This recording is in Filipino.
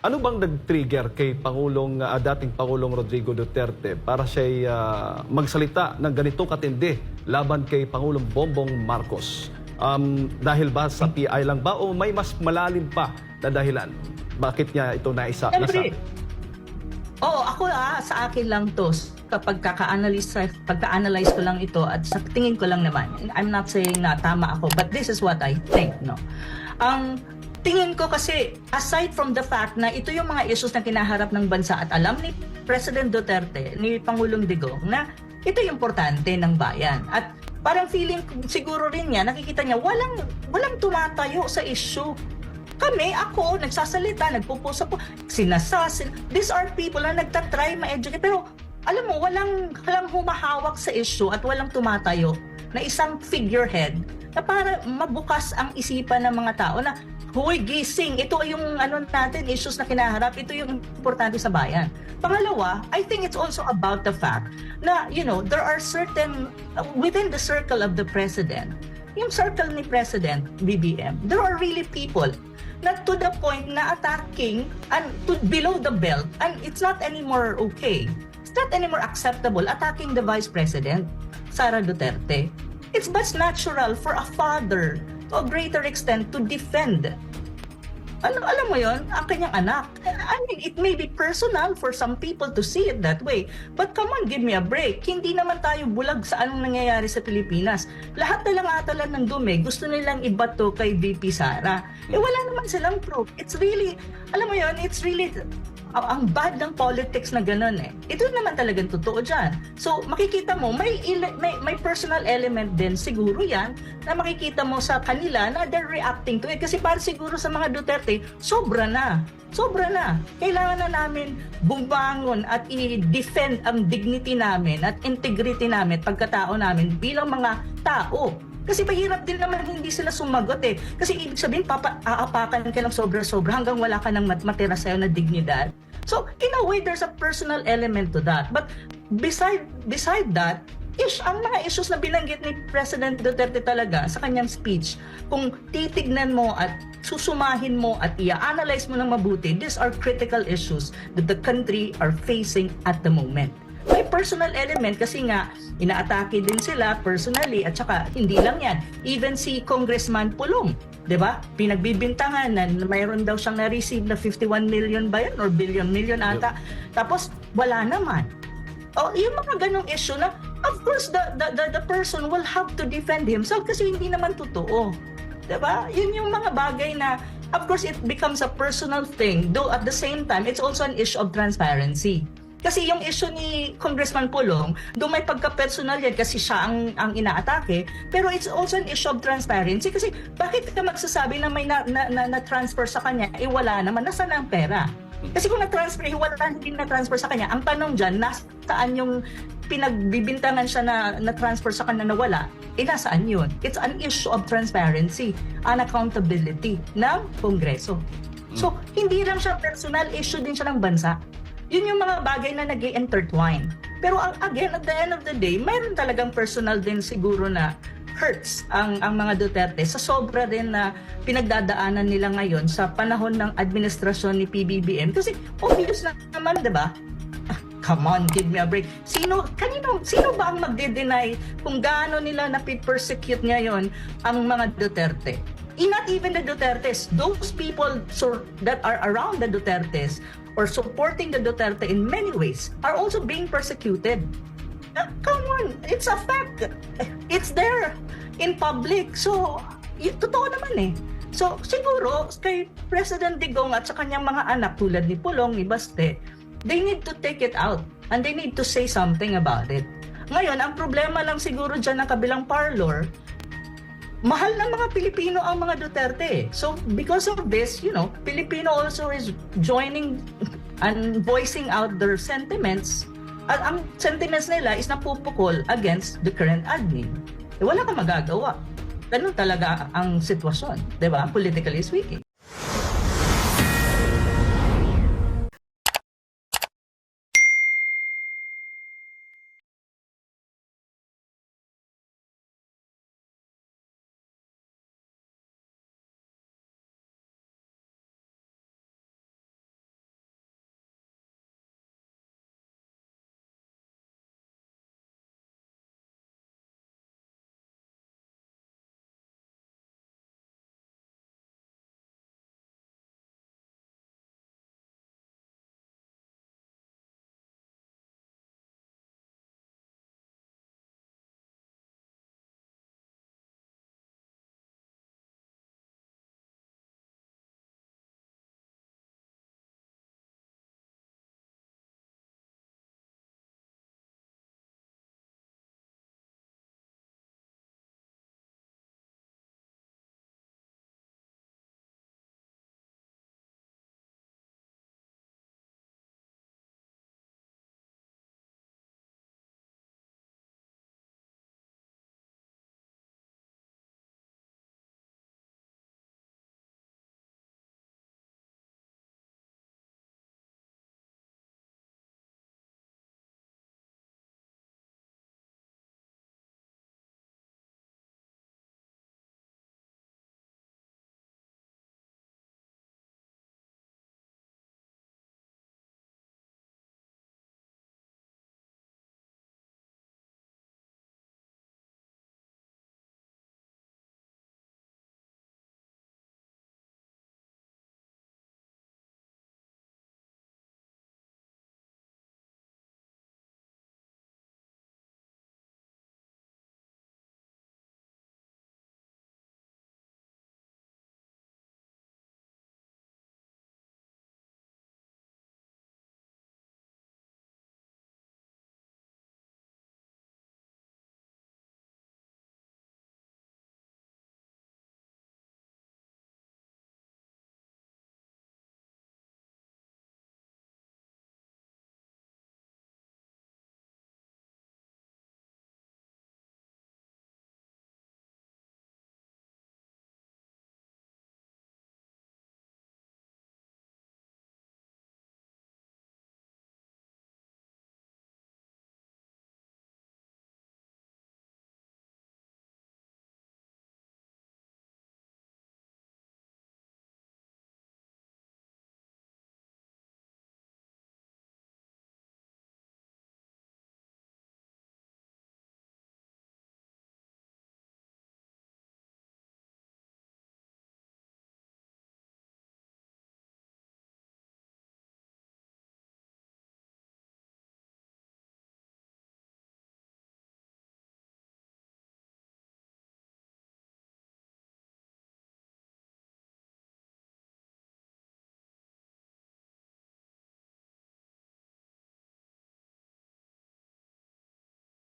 Ano bang nag-trigger kay Pangulong ah, dating Pangulong Rodrigo Duterte para siya magsalita ng ganitong katindi laban kay Pangulong Bongbong Marcos? Um, dahil ba sa PI lang ba o may mas malalim pa na dahilan? Bakit niya ito naisa? Siyempre. Oo, ako ah, sa akin lang to. Kapag kaka-analyze, pagka-analyze ko lang ito at sa tingin ko lang naman, I'm not saying na tama ako, but this is what I think, no. Ang tingin ko kasi, aside from the fact na ito yung mga issues na kinaharap ng bansa at alam ni President Duterte, ni Pangulong Digong, na ito yung importante ng bayan. At parang feeling siguro rin niya, nakikita niya, walang, walang tumatayo sa issue kami, ako, nagsasalita, nagpupusa po, sinasasin. These are people na nagtatry ma-educate. Pero, alam mo, walang, walang humahawak sa issue at walang tumatayo na isang figurehead na para mabukas ang isipan ng mga tao na Huy, gising. Ito yung ano natin, issues na kinaharap. Ito yung importante sa bayan. Pangalawa, I think it's also about the fact na, you know, there are certain, within the circle of the president, yung circle ni President BBM, there are really people na to the point na attacking and to below the belt and it's not anymore okay. It's not anymore acceptable attacking the Vice President, Sara Duterte. It's but natural for a father to a greater extent to defend alam, alam mo yon ang kanyang anak. I mean, it may be personal for some people to see it that way. But come on, give me a break. Hindi naman tayo bulag sa anong nangyayari sa Pilipinas. Lahat na lang ata lang ng dumi, gusto nilang ibato kay VP Sara. Eh wala naman silang proof. It's really, alam mo yon it's really, ang bad ng politics na ganun eh. Ito naman talagang totoo dyan. So, makikita mo, may, may, may personal element din siguro yan na makikita mo sa kanila na they're reacting to it. Kasi para siguro sa mga Duterte, sobra na. Sobra na. Kailangan na namin bumangon at i-defend ang dignity namin at integrity namin, pagkatao namin bilang mga tao. Kasi mahirap din naman hindi sila sumagot eh. Kasi ibig sabihin, papa, aapakan ka ng sobra-sobra hanggang wala ka ng mat- matira sa'yo na dignidad. So, in a way, there's a personal element to that. But beside beside that, ish, ang mga issues na binanggit ni President Duterte talaga sa kanyang speech, kung titignan mo at susumahin mo at i-analyze mo ng mabuti, these are critical issues that the country are facing at the moment personal element kasi nga inaatake din sila personally at saka hindi lang yan. Even si Congressman Pulong, 'di ba? Pinagbibintangan na mayroon daw siyang na-receive na 51 million ba yan or billion million ata. Tapos wala naman. O yung mga ganong issue na of course the, the the the person will have to defend himself kasi hindi naman totoo. 'Di ba? Yun yung mga bagay na of course it becomes a personal thing though at the same time it's also an issue of transparency. Kasi yung issue ni Congressman Pulong, doon may pagka-personal yan kasi siya ang, ang inaatake. Pero it's also an issue of transparency kasi bakit ka magsasabi na may na, na, na, na-transfer sa kanya, eh wala naman, nasaan ang pera? Kasi kung na-transfer, eh, wala hindi na-transfer sa kanya. Ang tanong dyan, nasaan yung pinagbibintangan siya na na-transfer sa kanya na wala, eh nasaan yun? It's an issue of transparency and accountability ng Kongreso. So, hindi lang siya personal issue din siya ng bansa. Yun yung mga bagay na nag intertwine Pero ang- again, at the end of the day, mayroon talagang personal din siguro na hurts ang ang mga Duterte sa sobra din na pinagdadaanan nila ngayon sa panahon ng administrasyon ni PBBM kasi obvious na naman 'di ba Ah, Come on, give me a break. Sino, kanino, sino ba ang magde-deny kung gaano nila na-persecute ngayon ang mga Duterte? Not even the Dutertes, those people so, that are around the Dutertes or supporting the Duterte in many ways are also being persecuted. Come on, it's a fact. It's there in public. So, y- totoo naman eh. So, siguro, kay President Digong at sa kanyang mga anak tulad ni Pulong, ni Baste, they need to take it out and they need to say something about it. Ngayon, ang problema lang siguro dyan ng kabilang parlor, mahal ng mga Pilipino ang mga Duterte. So, because of this, you know, Filipino also is joining and voicing out their sentiments. At ang sentiments nila is napupukol against the current admin. Eh, wala kang magagawa. Ganun talaga ang sitwasyon, di ba? Politically speaking.